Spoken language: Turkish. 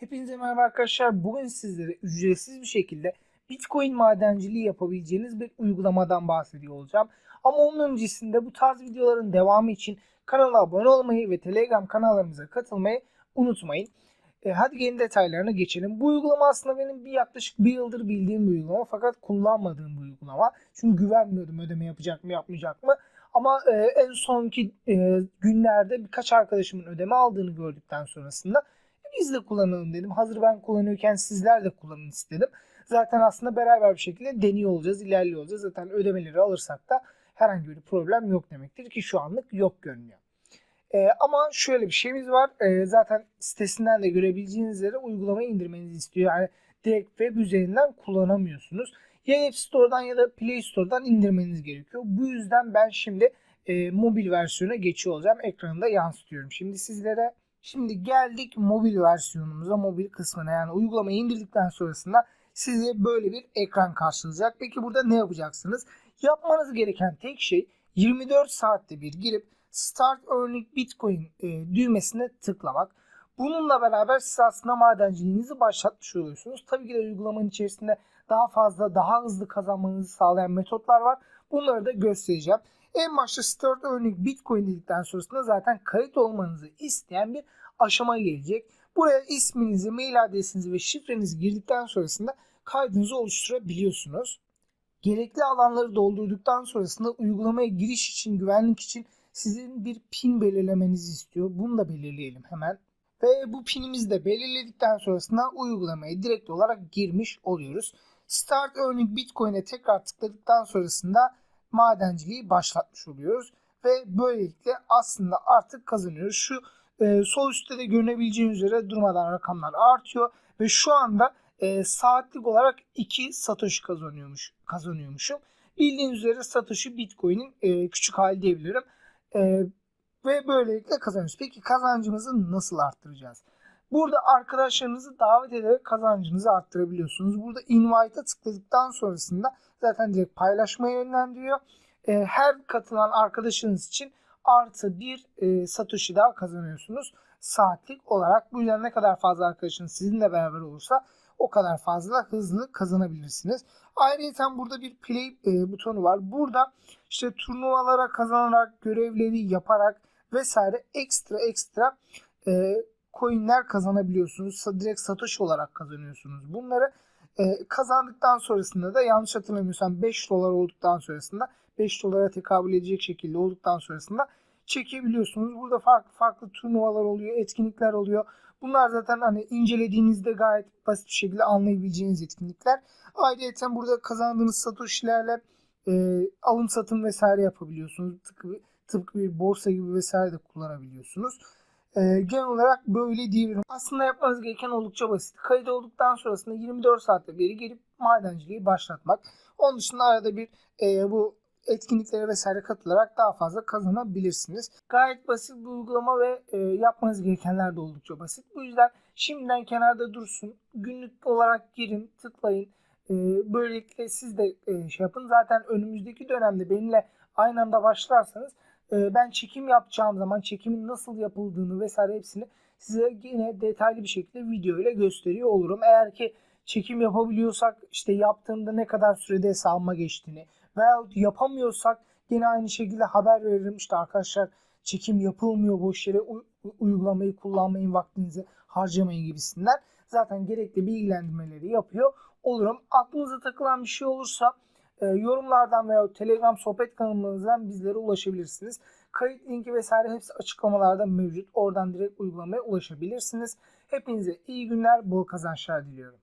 Hepinize merhaba arkadaşlar. Bugün sizlere ücretsiz bir şekilde Bitcoin madenciliği yapabileceğiniz bir uygulamadan bahsediyor olacağım. Ama onun öncesinde bu tarz videoların devamı için kanala abone olmayı ve Telegram kanallarımıza katılmayı unutmayın. E, hadi gelin detaylarına geçelim. Bu uygulama aslında benim bir yaklaşık bir yıldır bildiğim bir uygulama fakat kullanmadığım bir uygulama. Çünkü güvenmiyordum ödeme yapacak mı yapmayacak mı. Ama e, en sonki e, günlerde birkaç arkadaşımın ödeme aldığını gördükten sonrasında biz de kullanalım dedim. Hazır ben kullanıyorken sizler de kullanın istedim. Zaten aslında beraber bir şekilde deniyor olacağız, ilerliyor olacağız. Zaten ödemeleri alırsak da herhangi bir problem yok demektir ki şu anlık yok görünüyor. Ee, ama şöyle bir şeyimiz var. Ee, zaten sitesinden de görebileceğiniz üzere uygulamayı indirmenizi istiyor. Yani direkt web üzerinden kullanamıyorsunuz. Ya App Store'dan ya da Play Store'dan indirmeniz gerekiyor. Bu yüzden ben şimdi e, mobil versiyona geçiyor olacağım. Ekranında yansıtıyorum. Şimdi sizlere Şimdi geldik mobil versiyonumuza, mobil kısmına. Yani uygulamayı indirdikten sonrasında size böyle bir ekran karşılayacak. Peki burada ne yapacaksınız? Yapmanız gereken tek şey 24 saatte bir girip Start Earning Bitcoin e, düğmesine tıklamak. Bununla beraber siz aslında madenciliğinizi başlatmış oluyorsunuz. Tabii ki de uygulamanın içerisinde daha fazla, daha hızlı kazanmanızı sağlayan metotlar var. Bunları da göstereceğim. En başta Start Earning Bitcoin dedikten sonrasında zaten kayıt olmanızı isteyen bir aşama gelecek. Buraya isminizi, mail adresinizi ve şifrenizi girdikten sonrasında kaydınızı oluşturabiliyorsunuz. Gerekli alanları doldurduktan sonrasında uygulamaya giriş için, güvenlik için sizin bir pin belirlemenizi istiyor. Bunu da belirleyelim hemen. Ve bu pinimizi de belirledikten sonrasında uygulamaya direkt olarak girmiş oluyoruz. Start Earning Bitcoin'e tekrar tıkladıktan sonrasında madenciliği başlatmış oluyoruz. Ve böylelikle aslında artık kazanıyoruz. Şu e, sol üstte de görünebileceğiniz üzere durmadan rakamlar artıyor. Ve şu anda e, saatlik olarak 2 Satoshi kazanıyormuş, kazanıyormuşum. Bildiğiniz üzere Satoshi Bitcoin'in e, küçük hali diyebilirim. E, ve böylelikle kazanıyoruz. Peki kazancımızı nasıl arttıracağız? Burada arkadaşlarınızı davet ederek kazancınızı arttırabiliyorsunuz. Burada invite'a tıkladıktan sonrasında zaten direkt paylaşmaya yönlendiriyor. E, her katılan arkadaşınız için artı bir e, Satoshi daha kazanıyorsunuz saatlik olarak. Bu yüzden ne kadar fazla arkadaşınız sizinle beraber olursa o kadar fazla hızlı kazanabilirsiniz. Ayrıca burada bir play e, butonu var. Burada işte turnuvalara kazanarak, görevleri yaparak vesaire ekstra ekstra e, coinler kazanabiliyorsunuz. Direkt Satoshi olarak kazanıyorsunuz bunları. E, kazandıktan sonrasında da yanlış hatırlamıyorsam 5 dolar olduktan sonrasında 5 dolara tekabül edecek şekilde olduktan sonrasında çekebiliyorsunuz. Burada farklı farklı turnuvalar oluyor, etkinlikler oluyor. Bunlar zaten hani incelediğinizde gayet basit bir şekilde anlayabileceğiniz etkinlikler. Ayrıca burada kazandığınız satoshilerle e, alım satım vesaire yapabiliyorsunuz. Tıpkı, tıpkı bir borsa gibi vesaire de kullanabiliyorsunuz. E, genel olarak böyle diyebilirim. Aslında yapmanız gereken oldukça basit. Kayıt olduktan sonrasında 24 saatte biri gelip madenciliği başlatmak. Onun dışında arada bir e, bu etkinliklere vesaire katılarak daha fazla kazanabilirsiniz. Gayet basit bir uygulama ve e, yapmanız gerekenler de oldukça basit. Bu yüzden şimdiden kenarda dursun. Günlük olarak girin, tıklayın. E, böylelikle siz de e, şey yapın. Zaten önümüzdeki dönemde benimle aynı anda başlarsanız e, ben çekim yapacağım zaman çekimin nasıl yapıldığını vesaire hepsini size yine detaylı bir şekilde video ile gösteriyor olurum. Eğer ki çekim yapabiliyorsak işte yaptığımda ne kadar sürede hesabıma geçtiğini veyahut yapamıyorsak yine aynı şekilde haber veririm. İşte arkadaşlar çekim yapılmıyor boş yere uygulamayı kullanmayın vaktinizi harcamayın gibisinden. Zaten gerekli bilgilendirmeleri yapıyor olurum. Aklınıza takılan bir şey olursa e, yorumlardan veya Telegram sohbet kanalımızdan bizlere ulaşabilirsiniz. Kayıt linki vesaire hepsi açıklamalarda mevcut. Oradan direkt uygulamaya ulaşabilirsiniz. Hepinize iyi günler, bol kazançlar diliyorum.